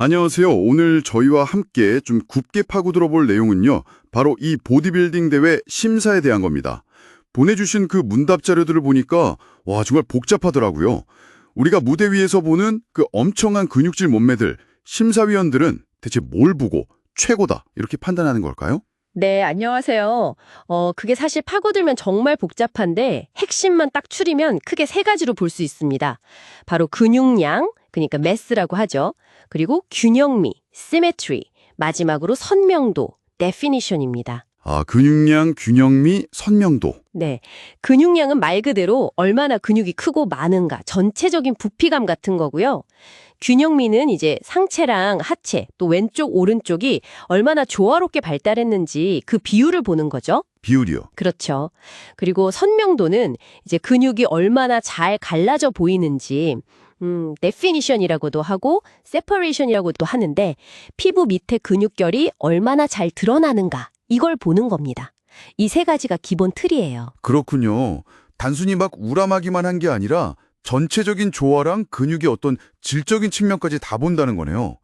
안녕하세요. 오늘 저희와 함께 좀 굽게 파고 들어 볼 내용은요. 바로 이 보디빌딩 대회 심사에 대한 겁니다. 보내주신 그 문답 자료들을 보니까 와 정말 복잡하더라고요. 우리가 무대 위에서 보는 그 엄청난 근육질 몸매들 심사위원들은 대체 뭘 보고 최고다 이렇게 판단하는 걸까요? 네, 안녕하세요. 어, 그게 사실 파고들면 정말 복잡한데 핵심만 딱 추리면 크게 세 가지로 볼 수 있습니다. 바로 근육량, 그러니까 매스라고 하죠. 그리고 균형미, symmetry, 마지막으로 선명도, definition입니다. 아 근육량, 균형미, 선명도. 네, 근육량은 말 그대로 얼마나 근육이 크고 많은가, 전체적인 부피감 같은 거고요. 균형미는 이제 상체랑 하체, 또 왼쪽, 오른쪽이 얼마나 조화롭게 발달했는지 그 비율을 보는 거죠. 비율이요. 그렇죠. 그리고 선명도는 이제 근육이 얼마나 잘 갈라져 보이는지, 음, definition이라고도 하고 separation이라고도 하는데 피부 밑에 근육결이 얼마나 잘 드러나는가 이걸 보는 겁니다. 이 세 가지가 기본 틀이에요. 그렇군요. 단순히 막 우람하기만 한 게 아니라 전체적인 조화랑 근육의 어떤 질적인 측면까지 다 본다는 거네요.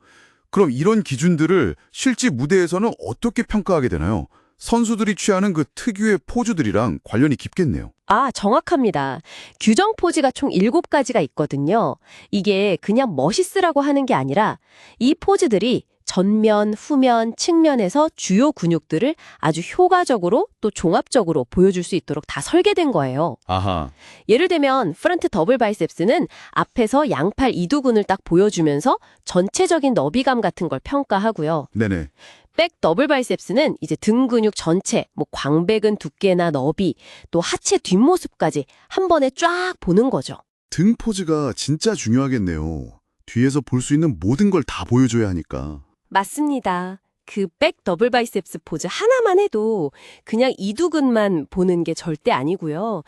그럼 이런 기준들을 실제 무대에서는 어떻게 평가하게 되나요? 선수들이 취하는 그 특유의 포즈들이랑 관련이 깊겠네요. 아, 정확합니다. 규정 포즈가 총 7가지가 있거든요. 이게 그냥 멋있으라고 하는 게 아니라 이 포즈들이 전면, 후면, 측면에서 주요 근육들을 아주 효과적으로 또 종합적으로 보여줄 수 있도록 다 설계된 거예요. 아하. 예를 들면 프런트 더블 바이셉스는 앞에서 양팔 이두근을 딱 보여주면서 전체적인 너비감 같은 걸 평가하고요. 네네. 백 더블 바이셉스는 이제 등 근육 전체, 뭐 광배근 두께나 너비, 또 하체 뒷모습까지 한 번에 쫙 보는 거죠. 등 포즈가 진짜 중요하겠네요. 뒤에서 볼 수 있는 모든 걸 다 보여줘야 하니까. 맞습니다. 그 백 더블 바이셉스 포즈 하나만 해도 그냥 이두근만 보는 게 절대 아니고요.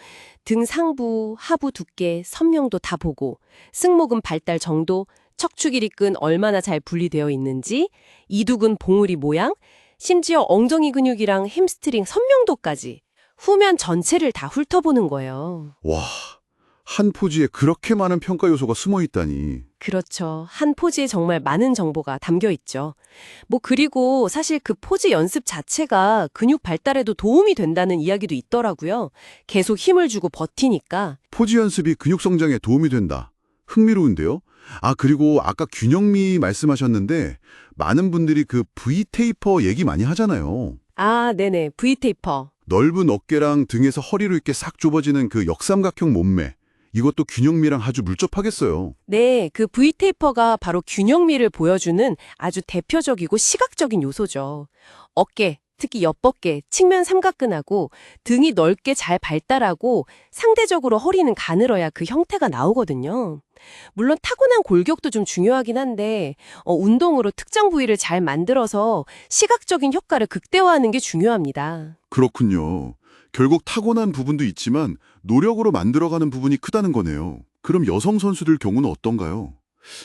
등 상부, 하부 두께, 선명도 다 보고 승모근 발달 정도, 척추 길이끈 얼마나 잘 분리되어 있는지, 이두근 봉우리 모양, 심지어 엉덩이 근육이랑 햄스트링 선명도까지 후면 전체를 다 훑어보는 거예요. 와, 한 포즈에 그렇게 많은 평가 요소가 숨어 있다니. 그렇죠. 한 포즈에 정말 많은 정보가 담겨 있죠. 뭐 그리고 사실 그 포즈 연습 자체가 근육 발달에도 도움이 된다는 이야기도 있더라고요. 계속 힘을 주고 버티니까. 포즈 연습이 근육 성장에 도움이 된다. 흥미로운데요? 아, 그리고 아까 균형미 말씀하셨는데 많은 분들이 그 V 테이퍼 얘기 많이 하잖아요. 아, 네네. V테이퍼. 넓은 어깨랑 등에서 허리로 이렇게 싹 좁아지는 그 역삼각형 몸매. 이것도 균형미랑 아주 물접하겠어요. 네, 그 V테이퍼가 바로 균형미를 보여주는 아주 대표적이고 시각적인 요소죠. 어깨, 특히 옆어깨, 측면 삼각근하고 등이 넓게 잘 발달하고 상대적으로 허리는 가늘어야 그 형태가 나오거든요. 물론 타고난 골격도 좀 중요하긴 한데 어, 운동으로 특정 부위를 잘 만들어서 시각적인 효과를 극대화하는 게 중요합니다. 그렇군요. 결국 타고난 부분도 있지만 노력으로 만들어가는 부분이 크다는 거네요. 그럼 여성 선수들 경우는 어떤가요?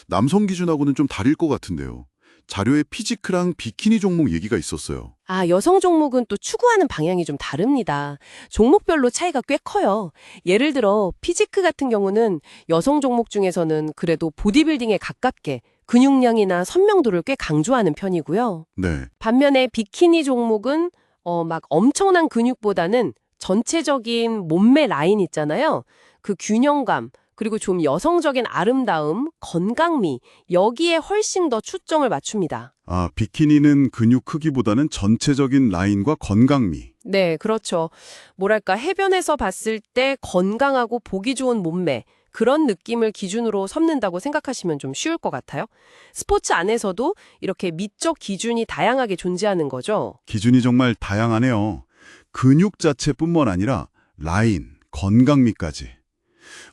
남성 기준하고는 좀 다를 것 같은데요. 자료에 피지크랑 비키니 종목 얘기가 있었어요. 아, 여성 종목은 또 추구하는 방향이 좀 다릅니다. 종목별로 차이가 꽤 커요. 예를 들어 피지크 같은 경우는 여성 종목 중에서는 그래도 보디빌딩에 가깝게 근육량이나 선명도를 꽤 강조하는 편이고요. 네. 반면에 비키니 종목은 어, 막 엄청난 근육보다는 전체적인 몸매 라인 있잖아요. 그 균형감, 그리고 좀 여성적인 아름다움, 건강미, 여기에 훨씬 더 초점을 맞춥니다. 아, 비키니는 근육 크기보다는 전체적인 라인과 건강미. 네, 그렇죠. 뭐랄까, 해변에서 봤을 때 건강하고 보기 좋은 몸매, 그런 느낌을 기준으로 삼는다고 생각하시면 좀 쉬울 것 같아요. 스포츠 안에서도 이렇게 미적 기준이 다양하게 존재하는 거죠. 기준이 정말 다양하네요. 근육 자체뿐만 아니라 라인, 건강미까지.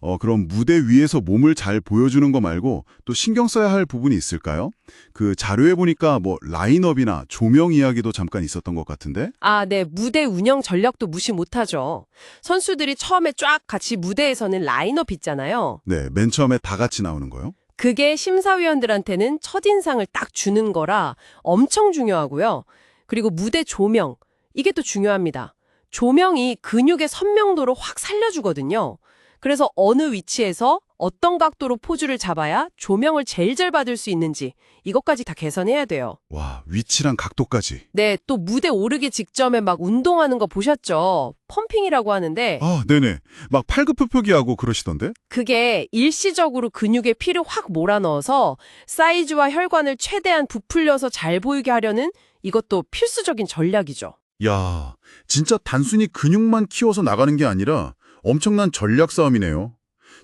어, 그럼 무대 위에서 몸을 잘 보여주는 거 말고 또 신경 써야 할 부분이 있을까요? 그 자료에 보니까 뭐 라인업이나 조명 이야기도 잠깐 있었던 것 같은데? 아, 네. 무대 운영 전략도 무시 못하죠. 선수들이 처음에 쫙 같이 무대에서는 라인업 있잖아요. 네, 맨 처음에 다 같이 나오는 거요? 그게 심사위원들한테는 첫인상을 딱 주는 거라 엄청 중요하고요. 그리고 무대 조명, 이게 또 중요합니다. 조명이 근육의 선명도를 확 살려주거든요. 그래서 어느 위치에서 어떤 각도로 포즈를 잡아야 조명을 제일 잘 받을 수 있는지 이것까지 다 계산해야 돼요. 와, 위치랑 각도까지. 네, 또 무대 오르기 직전에 막 운동하는 거 보셨죠? 펌핑이라고 하는데 아, 네네. 막 팔굽혀펴기하고 그러시던데? 그게 일시적으로 근육에 피를 확 몰아넣어서 사이즈와 혈관을 최대한 부풀려서 잘 보이게 하려는 이것도 필수적인 전략이죠. 야, 진짜 단순히 근육만 키워서 나가는 게 아니라 엄청난 전략 싸움이네요.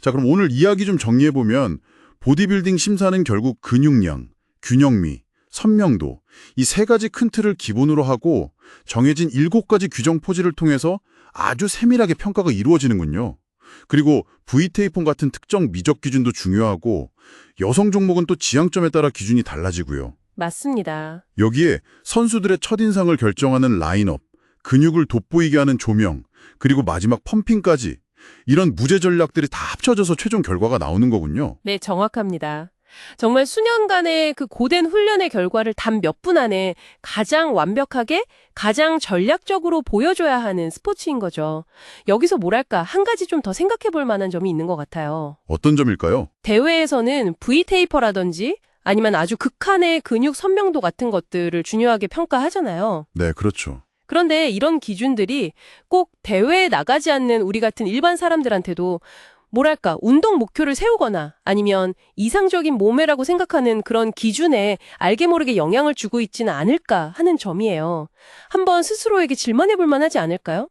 자, 그럼 오늘 이야기 좀 정리해보면 보디빌딩 심사는 결국 근육량, 균형미, 선명도 이 세 가지 큰 틀을 기본으로 하고 정해진 일곱 가지 규정 포즈를 통해서 아주 세밀하게 평가가 이루어지는군요. 그리고 V테이폰 같은 특정 미적 기준도 중요하고 여성 종목은 또 지향점에 따라 기준이 달라지고요. 맞습니다. 여기에 선수들의 첫인상을 결정하는 라인업, 근육을 돋보이게 하는 조명, 그리고 마지막 펌핑까지 이런 무제 전략들이 다 합쳐져서 최종 결과가 나오는 거군요. 네, 정확합니다. 정말 수년간의 그 고된 훈련의 결과를 단 몇 분 안에 가장 완벽하게, 가장 전략적으로 보여줘야 하는 스포츠인 거죠. 여기서 뭐랄까, 한 가지 좀 더 생각해 볼 만한 점이 있는 것 같아요. 어떤 점일까요? 대회에서는 V테이퍼라든지 아니면 아주 극한의 근육 선명도 같은 것들을 중요하게 평가하잖아요. 네, 그렇죠. 그런데 이런 기준들이 꼭 대회에 나가지 않는 우리 같은 일반 사람들한테도 뭐랄까, 운동 목표를 세우거나 아니면 이상적인 몸매라고 생각하는 그런 기준에 알게 모르게 영향을 주고 있지는 않을까 하는 점이에요. 한번 스스로에게 질문해 볼 만하지 않을까요?